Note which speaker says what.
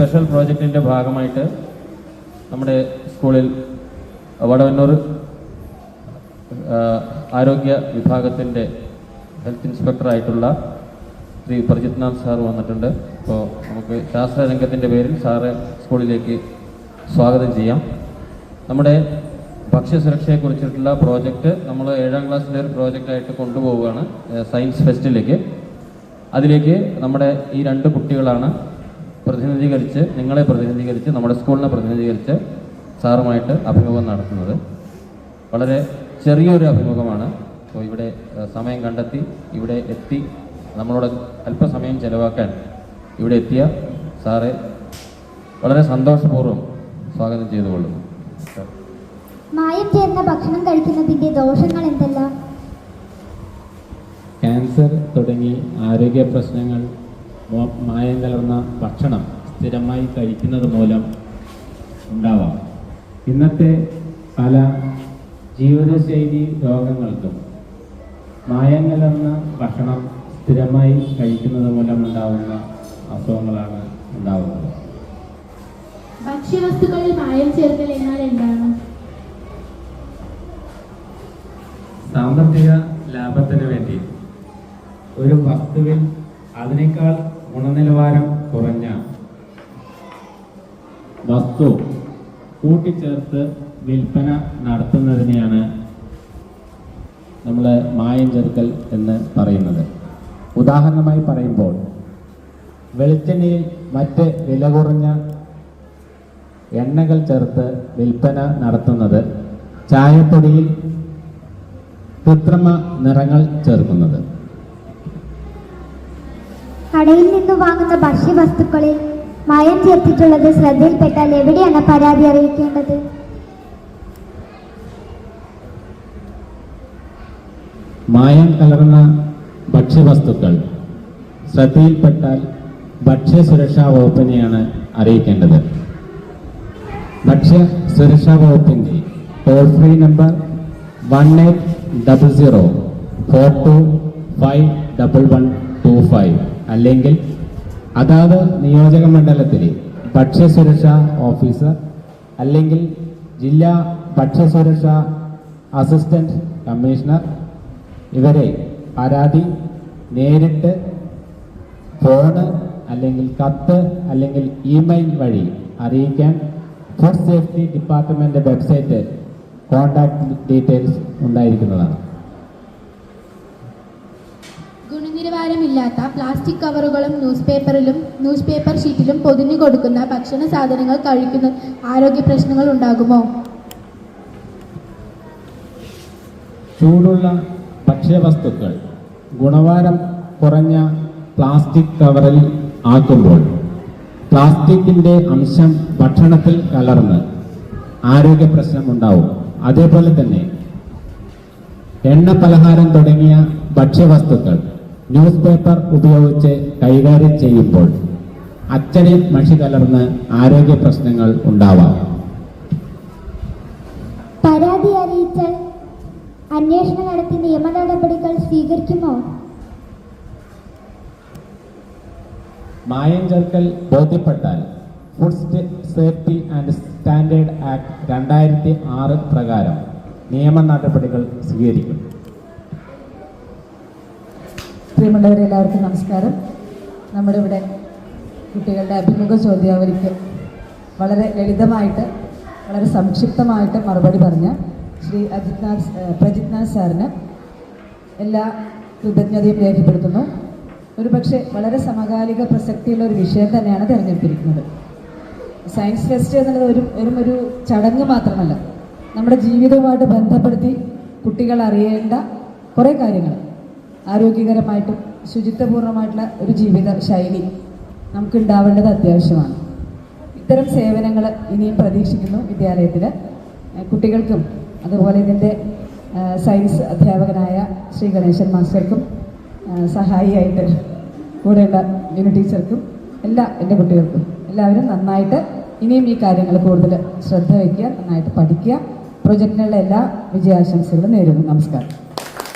Speaker 1: Special പ്രോജക്റ്റിന്റെ ഭാഗമായിട്ട് നമ്മുടെ സ്കൂളിൽ വടവന്നൂർ ആരോഗ്യ വിഭാഗത്തിന്റെ ഹെൽത്ത് ഇൻസ്പെക്ടറായിട്ടുള്ള ശ്രീ പ്രജിത് നാഥ് സാർ വന്നിട്ടുണ്ട്. അപ്പോൾ നമുക്ക് ശാസ്ത്ര രംഗത്തിന്റെ പേരിൽ സാറ് സ്കൂളിലേക്ക് സ്വാഗതം ചെയ്യാം. നമ്മുടെ ഭക്ഷ്യസുരക്ഷയെക്കുറിച്ചിട്ടുള്ള പ്രോജക്റ്റ് നമ്മൾ ഏഴാം ക്ലാസ്സിലെ ഒരു പ്രോജക്റ്റായിട്ട് കൊണ്ടുപോവുകയാണ് സയൻസ് ഫെസ്റ്റിലേക്ക്. അതിലേക്ക് നമ്മുടെ ഈ രണ്ട് കുട്ടികളാണ് പ്രതിനിധീകരിച്ച് നിങ്ങളെ പ്രതിനിധീകരിച്ച് നമ്മുടെ സ്കൂളിനെ പ്രതിനിധീകരിച്ച് സാറുമായിട്ട് അഭിമുഖം നടത്തുന്നത്. വളരെ ചെറിയൊരു അഭിമുഖമാണ്. അപ്പോൾ ഇവിടെ സമയം കണ്ടെത്തി ഇവിടെ എത്തി നമ്മളോട് അല്പസമയം ചെലവാക്കാൻ ഇവിടെ എത്തിയ സാറെ വളരെ സന്തോഷപൂർവം സ്വാഗതം ചെയ്തുകൊള്ളുന്നു.
Speaker 2: മായം ചേർന്ന ഭക്ഷണം കഴിക്കുന്നതിന്റെ ദോഷങ്ങൾ എന്തെല്ലാം?
Speaker 3: ക്യാൻസർ തുടങ്ങി ആരോഗ്യ പ്രശ്നങ്ങൾ മായം കലർന്ന ഭക്ഷണം സ്ഥിരമായി കഴിക്കുന്നത് മൂലം ഉണ്ടാവാം. ഇന്നത്തെ പല ജീവിതശൈലി രോഗങ്ങൾക്കും മായം കലർന്ന ഭക്ഷണം സ്ഥിരമായി കഴിക്കുന്നത് മൂലം ഉണ്ടാവുന്ന അസുഖങ്ങളാണ് ഉണ്ടാവുന്നത്.
Speaker 4: ഭക്ഷ്യവസ്തുക്കളിൽ മായം ചേർക്കൽ എന്നാൽ എന്താണ്?
Speaker 3: സാമ്പത്തിക ലാഭത്തിന് വേണ്ടി ഒരു വസ്തുവിൽ അതിനേക്കാൾ ഗുണനിലവാരം കുറഞ്ഞ വസ്തു കൂട്ടിച്ചേർത്ത് വിൽപ്പന നടത്തുന്നതിനെയാണ് നമ്മൾ മായം ചേർക്കൽ എന്ന് പറയുന്നത്. ഉദാഹരണമായി പറയുമ്പോൾ വെളിച്ചെണ്ണയിൽ മറ്റ് വില കുറഞ്ഞ എണ്ണകൾ ചേർത്ത് വിൽപ്പന നടത്തുന്നത് ചായപ്പൊടിയിൽ കൃത്രിമ നിറങ്ങൾ ചേർക്കുന്നത്.
Speaker 2: കടയിൽ നിന്ന് വാങ്ങുന്ന ഭക്ഷ്യവസ്തുക്കളിൽ മയം ചേർത്തിട്ടുള്ളത് ശ്രദ്ധയിൽപ്പെട്ടാൽ എവിടെയാണ് പരാതി അറിയിക്കേണ്ടത്?
Speaker 3: മായം കലർന്ന ഭക്ഷ്യവസ്തുക്കൾ ശ്രദ്ധയിൽപ്പെട്ടാൽ ഭക്ഷ്യ സുരക്ഷാ വകുപ്പിനെയാണ് അറിയിക്കേണ്ടത്. ഭക്ഷ്യ സുരക്ഷാ വകുപ്പിന്റെ toll free number one eight double zero four two five double one two five അല്ലെങ്കിൽ അതാത് നിയോജക മണ്ഡലത്തിലെ ഭക്ഷ്യസുരക്ഷാ ഓഫീസർ അല്ലെങ്കിൽ ജില്ലാ ഭക്ഷ്യസുരക്ഷാ അസിസ്റ്റന്റ് കമ്മീഷണർ ഇവരെ പരാതി നേരിട്ട് ഫോണ് അല്ലെങ്കിൽ കത്ത് അല്ലെങ്കിൽ ഇമെയിൽ വഴി അറിയിക്കാൻ food safety department website contact details ഉണ്ടായിരിക്കുന്നതാണ്.
Speaker 4: ഗുണനിലവാരമില്ലാത്ത പ്ലാസ്റ്റിക് കവറുകളും ന്യൂസ് പേപ്പറിലും ന്യൂസ് പേപ്പർ ഷീറ്റിലും പൊതിഞ്ഞു കൊടുക്കുന്ന ഭക്ഷണ സാധനങ്ങൾ കഴിക്കുന്ന ആരോഗ്യ പ്രശ്നങ്ങൾ ഉണ്ടാകുമോ?
Speaker 3: ചൂടുള്ള ഭക്ഷ്യവസ്തുക്കൾ ഗുണവാരം കുറഞ്ഞ പ്ലാസ്റ്റിക് കവറിൽ ആക്കുമ്പോൾ പ്ലാസ്റ്റിക്കിന്റെ അംശം ഭക്ഷണത്തിൽ കലർന്ന് ആരോഗ്യ പ്രശ്നം ഉണ്ടാവും. അതേപോലെ തന്നെ എണ്ണ പലഹാരം തുടങ്ങിയ ഭക്ഷ്യവസ്തുക്കൾ ന്യൂസ് പേപ്പർ ഉപയോഗിച്ച് കൈകാര്യം ചെയ്യുമ്പോൾ അച്ചടി മഷി കലർന്ന് ആരോഗ്യ പ്രശ്നങ്ങൾ ഉണ്ടാവാം.
Speaker 2: പരാതി അറിയിച്ചാൽ അന്വേഷണം നടത്തി നിയമ നടപടികൾ സ്വീകരിക്കുമോ?
Speaker 3: മായം ചേർക്കൽ ബോധ്യപ്പെട്ടാൽ food safety and standard act രണ്ടായിരത്തി ആറ് പ്രകാരം നിയമ നടപടികൾ സ്വീകരിക്കും.
Speaker 5: പ്രിയമുള്ളവരെ എല്ലാവർക്കും നമസ്കാരം. നമ്മുടെ ഇവിടെ കുട്ടികളുടെ അഭിമുഖ ചോദ്യാവലിക്ക് വളരെ ലളിതമായിട്ട് വളരെ സംക്ഷിപ്തമായിട്ട് മറുപടി പറഞ്ഞ ശ്രീ അജിത്നാഥ് പ്രജിത്നാഥ് സാറിന് എല്ലാ കൃതജ്ഞതയും രേഖപ്പെടുത്തുന്നു. ഒരുപക്ഷെ വളരെ സമകാലിക പ്രസക്തിയുള്ള ഒരു വിഷയം തന്നെയാണ് തിരഞ്ഞെടുത്തിരിക്കുന്നത്. സയൻസ് ഫെസ്റ്റ് എന്നുള്ളത് ഒരു വെറും ഒരു ചടങ്ങ് മാത്രമല്ല. നമ്മുടെ ജീവിതവുമായിട്ട് ബന്ധപ്പെടുത്തി കുട്ടികൾ അറിയേണ്ട കുറേ കാര്യങ്ങൾ. ആരോഗ്യകരമായിട്ടും ശുചിത്വപൂർണമായിട്ടുള്ള ഒരു ജീവിത ശൈലി നമുക്ക് ഉണ്ടാവേണ്ടത് അത്യാവശ്യമാണ്. ഇത്തരം സേവനങ്ങൾ ഇനിയും പ്രതീക്ഷിക്കുന്നു വിദ്യാലയത്തിൽ കുട്ടികൾക്കും അതുപോലെ ഇതിന്റെ സയൻസ് അധ്യാപകനായ ശ്രീ ഗണേശൻ മാസ്റ്റർക്കും സഹായിയായിട്ട് കൂടെയുള്ള യൂണി ടീച്ചർക്കും എല്ലാ എന്റെ കുട്ടികൾക്കും എല്ലാവരും നന്നായിട്ട് ഇനിയും ഈ കാര്യങ്ങൾ കൂടുതൽ ശ്രദ്ധ വയ്ക്കുക നന്നായിട്ട് പഠിക്കുക. പ്രൊജക്റ്റിനുള്ള എല്ലാ വിജയാശംസകളും നേരുന്നു. നമസ്കാരം.